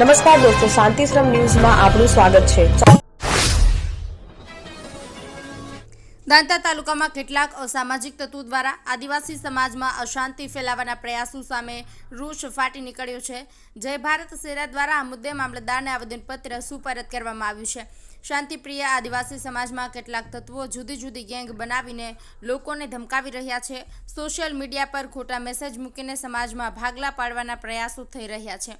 નમસ્કાર દોસ્તો, શાંતિશ્રમ ન્યૂઝમાં આપનું સ્વાગત છે. દાંતા તાલુકામાં કેટલાક અસામાજિક તત્વો દ્વારા આદિવાસી સમાજમાં અશાંતિ ફેલાવવાના પ્રયાસો સામે રોષ ફાટી નીકળ્યો છે. જય ભારત સેરા દ્વારા આ મુદ્દે મામલતદારને આવેદનપત્ર સુપરત કરવામાં આવ્યું છે. શાંતિપ્રિય આદિવાસી સમાજમાં કેટલાક તત્વો જુદી જુદી ગેંગ બનાવીને લોકોને ધમકાવી રહ્યા છે. સોશિયલ મીડિયા પર ખોટા મેસેજ મૂકીને સમાજમાં ભાગલા પાડવાના પ્રયાસો થઈ રહ્યા છે.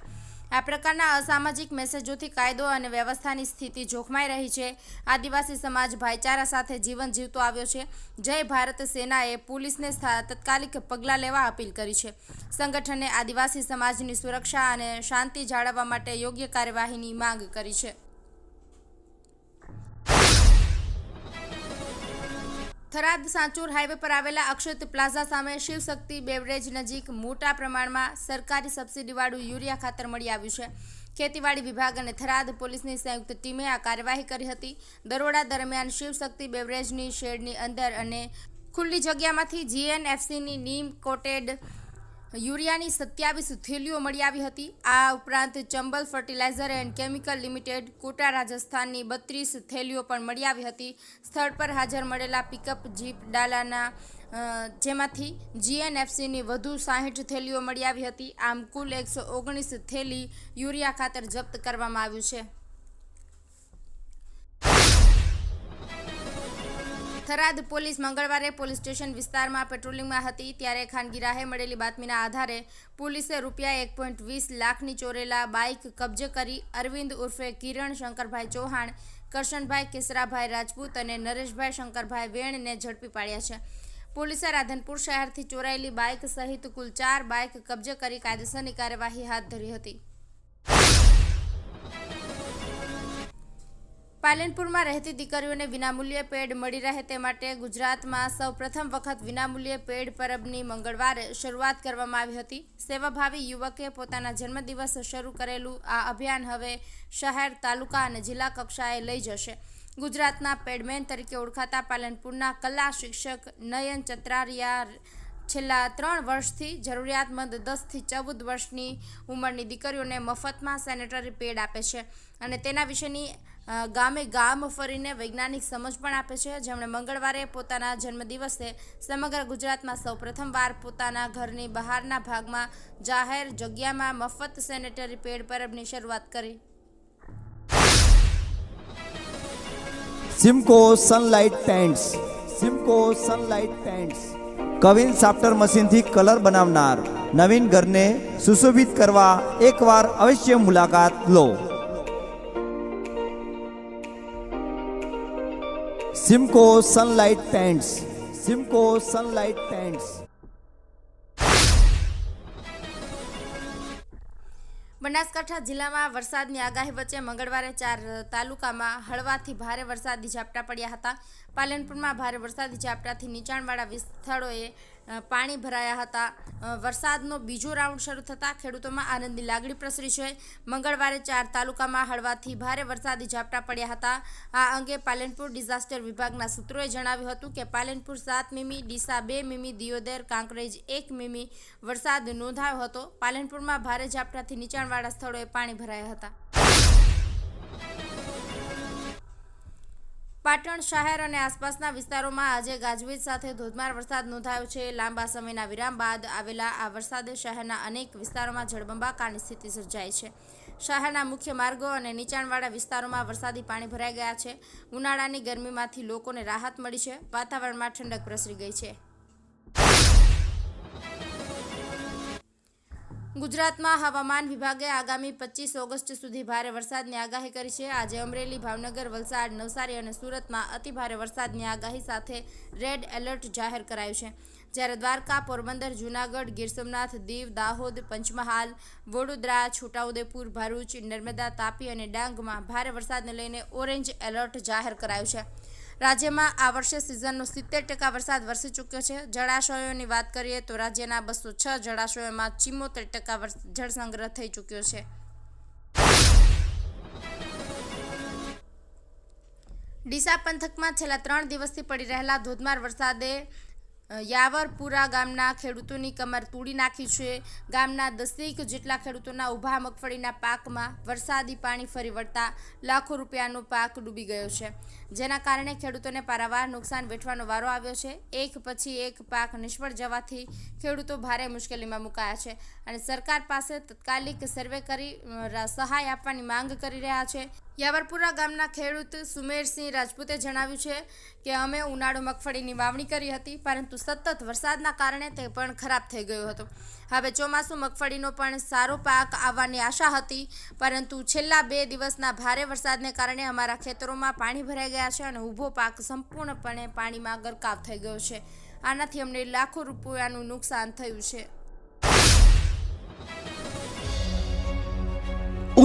આ પ્રકારના અસામાજિક મેસેજોથી કાયદો અને વ્યવસ્થાની સ્થિતિ જોખમાઈ રહી છે. આદિવાસી સમાજ ભાઈચારા સાથે જીવન જીવતો આવ્યો છે. જય ભારત સેનાએ પોલીસને તત્કાલિક પગલાં લેવા અપીલ કરી છે. સંગઠને આદિવાસી સમાજની સુરક્ષા અને શાંતિ જાળવવા માટે યોગ્ય કાર્યવાહીની માંગ કરી છે. થરાદ સાંચોર હાઈવે પર આવેલા અક્ષત પ્લાઝા સામે શિવશક્તિ બેવરેજ નજીક મોટા પ્રમાણમાં સરકારી સબસિડીવાળું યુરિયા ખાતર મળી આવ્યું છે. ખેતીવાડી વિભાગ અને થરાદ પોલીસની સંયુક્ત ટીમે આ કાર્યવાહી કરી હતી. દરોડા દરમિયાન શિવશક્તિ બેવરેજની શેડની અંદર અને ખુલ્લી જગ્યામાંથી જીએનએફસીની નીમ કોટેડ યુરિયાની સત્યાવીસ થેલીઓ મળી આવી હતી. આ ઉપરાંત Chambal fertiliser and chemical limited Kota રાજસ્થાનની બત્રીસ થેલીઓ પણ મળી આવી હતી. સ્થળ પર હાજર મળેલા પિકઅપ જીપ ડાલાના જેમાંથી જીએનએફસીની વધુ સાહીઠ થેલીઓ મળી આવી હતી. આમ કુલ એકસો ઓગણીસ થેલી યુરિયા ખાતર જપ્ત કરવામાં આવ્યું છે. થરાદ પોલીસ મંગળવારે પોલીસ સ્ટેશન વિસ્તારમાં પેટ્રોલિંગમાં હતી, ત્યારે ખાનગી રાહે મળેલી બાતમીના આધારે પોલીસે રૂપિયા એક પોઈન્ટ વીસ લાખની ચોરેલા બાઇક કબજે કરી અરવિંદ ઉર્ફે કિરણ શંકરભાઈ ચૌહાણ, કરશનભાઈ કેસરાભાઈ રાજપૂત અને નરેશભાઈ શંકરભાઈ વેણને ઝડપી પાડ્યા છે. પોલીસે રાધનપુર શહેરથી ચોરાયેલી બાઇક સહિત કુલ ચાર બાઇક કબજે કરી કાયદેસરની કાર્યવાહી હાથ ધરી હતી. પાલનપુરમાં રહેતી દીકરીઓને વિનામૂલ્યે પેડ મળી રહે તે માટે ગુજરાતમાં સૌ પ્રથમ વખત વિનામૂલ્યે પેડ પરબની મંગળવારે શરૂઆત કરવામાં આવી હતી. સેવાભાવી યુવકે પોતાના જન્મદિવસ શરૂ કરેલું આ અભિયાન હવે શહેર, તાલુકા અને જિલ્લા કક્ષાએ લઈ જશે. ગુજરાતના પેડમેન તરીકે ઓળખાતા પાલનપુરના કલા શિક્ષક નયન ચત્રારિયા છેલ્લા ત્રણ વર્ષથી જરૂરિયાતમંદ દસથી ચૌદ વર્ષની ઉંમરની દીકરીઓને મફતમાં સેનેટરી પેડ આપે છે અને તેના વિશેની ગામે ગામ ફરીને વૈજ્ઞાનિક સમજ પણ આપે છે. જેમણે મંગળવારે પોતાના જન્મદિવસે સમગ્ર ગુજરાતમાં સૌ પ્રથમવાર પોતાના ઘરની બહારના ભાગમાં જાહેર જગ્યામાં મફત સેનેટરી પેડ પરબની શરૂઆત કરી. Simco Sunlight paints Simco Sunlight paints queen સાફ્ટર મશીનથી કલર બનાવનાર નવીન ઘરને સુશોભિત કરવા એકવાર અવશ્ય મુલાકાત લો. Simco sunlight pants Simco sunlight pants Banaskantha જિલ્લામાં વરસાદની આગાહી વચ્ચે મંગળવારે ચાર તાલુકામાં હળવાથી ભારે વરસાદી ઝાપટા પડ્યા હતા. પાલનપુરમાં ભારે વરસાદી ઝાપટાથી નીચાણવાળા વિસ્તારોએ પાણી ભરાયા હતા. વરસાદનો બીજો રાઉન્ડ શરૂ થતાં ખેડૂતોમાં આનંદની લાગણી પ્રસરી છે. મંગળવારે ચાર તાલુકામાં હળવાથી ભારે વરસાદી ઝાપટા પડ્યા હતા. આ અંગે પાલનપુર ડિઝાસ્ટર વિભાગના સૂત્રોએ જણાવ્યું હતું કે પાલનપુર સાત મીમી, ડીસા બે મીમી, દિયોદર, કાંકરેજ એક મીમી વરસાદ નોંધાયો હતો. પાલનપુરમાં ભારે ઝાપટાથી નીચાણવાળા સ્થળોએ પાણી ભરાયા હતા. પાટણ શહેર અને આસપાસના વિસ્તારોમાં આજે ગાજવીજ સાથે ધોધમાર વરસાદ નોંધાયો છે. લાંબા સમયના વિરામ બાદ આવેલા આ વરસાદે શહેરના અનેક વિસ્તારોમાં જળબંબાકારની સ્થિતિ સર્જાઈ છે. શહેરના મુખ્ય માર્ગો અને નીચાણવાળા વિસ્તારોમાં વરસાદી પાણી ભરાઈ ગયા છે. ઉનાળાની ગરમીમાંથી લોકોને રાહત મળી છે. વાતાવરણમાં ઠંડક પ્રસરી ગઈ છે. ગુજરાતમાં હવામાન વિભાગે આગામી પચીસ ઓગસ્ટ સુધી ભારે વરસાદની આગાહી કરી છે. આજે અમરેલી, ભાવનગર, વલસાડ, નવસારી અને સુરતમાં અતિભારે વરસાદની આગાહી સાથે રેડ એલર્ટ જાહેર કરાયું છે. જ્યારે દ્વારકા, પોરબંદર, જૂનાગઢ, ગીર સોમનાથ, દીવ, દાહોદ, પંચમહાલ, વડોદરા, છોટાઉદેપુર, ભરૂચ, નર્મદા, તાપી અને ડાંગમાં ભારે વરસાદને લઈને ઓરેન્જ એલર્ટ જાહેર કરાયું છે. રાજ્યમાં આ વર્ષે સિઝનનો સિત્તેર ટકા વરસાદ વરસી ચૂક્યો છે. જળાશયોની વાત કરીએ તો રાજ્યના બસો છ જળાશયોમાં ચિમોતેર ટકા વર્ષ- જળસંગ્રહ થઈ ચૂક્યો છે. ડીસા પંથકમાં છેલ્લા ત્રણ દિવસથી પડી રહેલા ધોધમાર વરસાદે યાવરપુરા ગામના ખેડૂતોની કમર તોડી નાખી છે. ગામના દસેક જેટલા ખેડૂતોના ઊભા મગફળીના પાકમાં વરસાદી પાણી ફરી વળતા લાખો રૂપિયાનો પાક ડૂબી ગયો છે. જેના કારણે ખેડૂતોને પારાવાર નુકસાન વેઠવાનો વારો આવ્યો છે. એક પછી એક પાક નિષ્ફળ જવાથી ખેડૂતો ભારે મુશ્કેલીમાં મુકાયા છે અને સરકાર પાસે તત્કાલિક સર્વે કરી સહાય આપવાની માંગ કરી રહ્યા છે. યાવરપુરા ગામના ખેડૂત સુમેરસિંહ રાજપૂતે જણાવ્યું છે કે અમે ઉનાળુ મગફળીની વાવણી કરી હતી, પરંતુ સતત વરસાદના કારણે તે પણ ખરાબ થઈ ગયો હતો. હવે ચોમાસું મગફળીનો પણ સારો પાક આવવાની આશા હતી, પરંતુ છેલ્લા બે દિવસના ભારે વરસાદને કારણે અમારા ખેતરોમાં પાણી ભરાઈ ગયા છે અને ઊભો પાક સંપૂર્ણપણે પાણીમાં ગરકાવ થઈ ગયો છે. આનાથી અમને લાખો રૂપિયાનું નુકસાન થયું છે.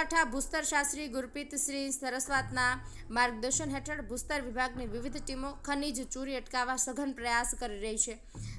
બનાસકાંઠા ભૂસ્તર શાસ્ત્રી ગુરપ્રીત શ્રી સરસ્વાતના માર્ગદર્શન હેઠળ ભૂસ્તર વિભાગની વિવિધ ટીમો ખનીજ ચોરી અટકાવવા સઘન પ્રયાસ કરી રહી છે.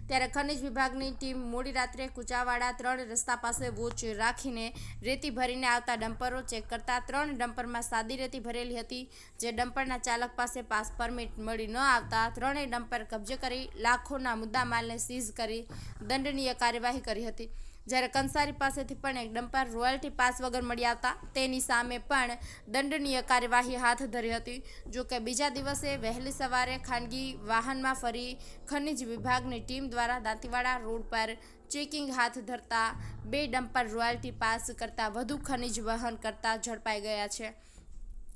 ત્યારે ખનીજ વિભાગની ટીમ મોડી રાત્રે કુચાવાડા ત્રણ રસ્તા પાસે વોચ રાખીને રેતી ભરીને આવતા ડમ્પરો ચેક કરતા ત્રણ ડમ્પરમાં સાદી રેતી ભરેલી હતી, જે ડમ્પરના ચાલક પાસે પાસ પરમિટ મળી ન આવતા ત્રણેય ડમ્પર કબજે કરી લાખોના મુદ્દામાલને સીઝ કરી દંડનીય કાર્યવાહી કરી હતી. જ્યારે કંસારી પાસેથી પણ એક ડમ્પર રોયલ્ટી પાસ વગર મળી આવતા, તેની સામે પણ દંડનીય કાર્યવાહી હાથ ધરી હતી. જો કે બીજા દિવસે વહેલી સવારે ખાનગી વાહનમાં ફરી ખનિજ વિભાગની ટીમ દ્વારા દાંતીવાડા રોડ પર ચેકિંગ હાથ ધરતા બે ડમ્પર રોયલ્ટી પાસ કરતાં વધુ ખનિજ વહન કરતા ઝડપાઈ ગયા છે.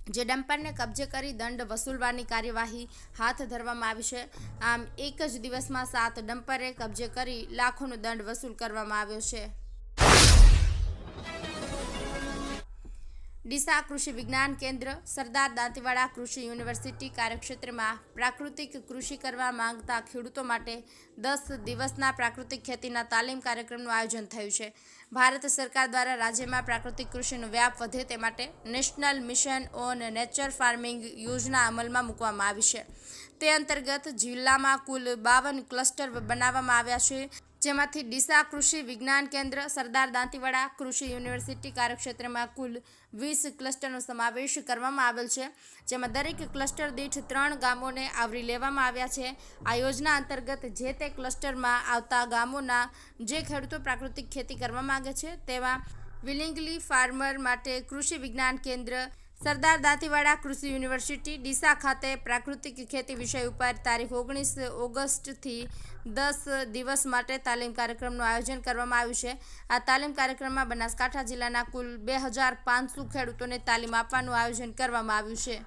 જે ડમ્પરને કબજે કરી દંડ વસૂલવાની કાર્યવાહી હાથ ધરવામાં આવી છે. આમ એક જ દિવસમાં સાત ડમ્પરે કબજે કરી લાખોનો દંડ વસૂલ કરવામાં આવ્યો છે. ડીસા કૃષિ વિજ્ઞાન કેન્દ્ર, સરદાર દાંતીવાડા કૃષિ યુનિવર્સિટી કાર્યક્ષેત્રમાં પ્રાકૃતિક કૃષિ કરવા માંગતા ખેડૂતો માટે દસ દિવસના પ્રાકૃતિક ખેતીના તાલીમ કાર્યક્રમનું આયોજન થયું છે. ભારત સરકાર દ્વારા રાજ્યમાં પ્રાકૃતિક કૃષિનો વ્યાપ વધે તે માટે national mission on nature farming યોજના અમલમાં મૂકવામાં આવી છે. તે અંતર્ગત જિલ્લામાં કુલ બાવન ક્લસ્ટર બનાવવામાં આવ્યા છે. જેમાંથી ડીસા કૃષિ વિજ્ઞાન કેન્દ્ર, સરદાર દાંતીવાડા કૃષિ યુનિવર્સિટી કાર્યક્ષેત્રમાં કુલ વીસ ક્લસ્ટરનો સમાવેશ કરવામાં આવેલ છે, જેમાં દરેક ક્લસ્ટર દીઠ ત્રણ ગામોને આવરી લેવામાં આવ્યા છે. આ યોજના અંતર્ગત જે તે ક્લસ્ટરમાં આવતા ગામોના જે ખેડૂતો પ્રાકૃતિક ખેતી કરવા માગે છે, તેવા વિલિંગલી ફાર્મર માટે કૃષિ વિજ્ઞાન કેન્દ્ર સરદાર દાંતીવાડા કૃષિ યુનિવર્સિટી ડીસા ખાતે પ્રાકૃતિક ખેતી વિષય ઉપર તારીખ ઓગણીસ ઓગસ્ટથી દસ દિવસ માટે તાલીમ કાર્યક્રમનું આયોજન કરવામાં આવ્યું છે. આ તાલીમ કાર્યક્રમમાં બનાસકાંઠા જિલ્લાના કુલ બે હજાર પાંચસો ખેડૂતોને તાલીમ આપવાનું આયોજન કરવામાં આવ્યું છે.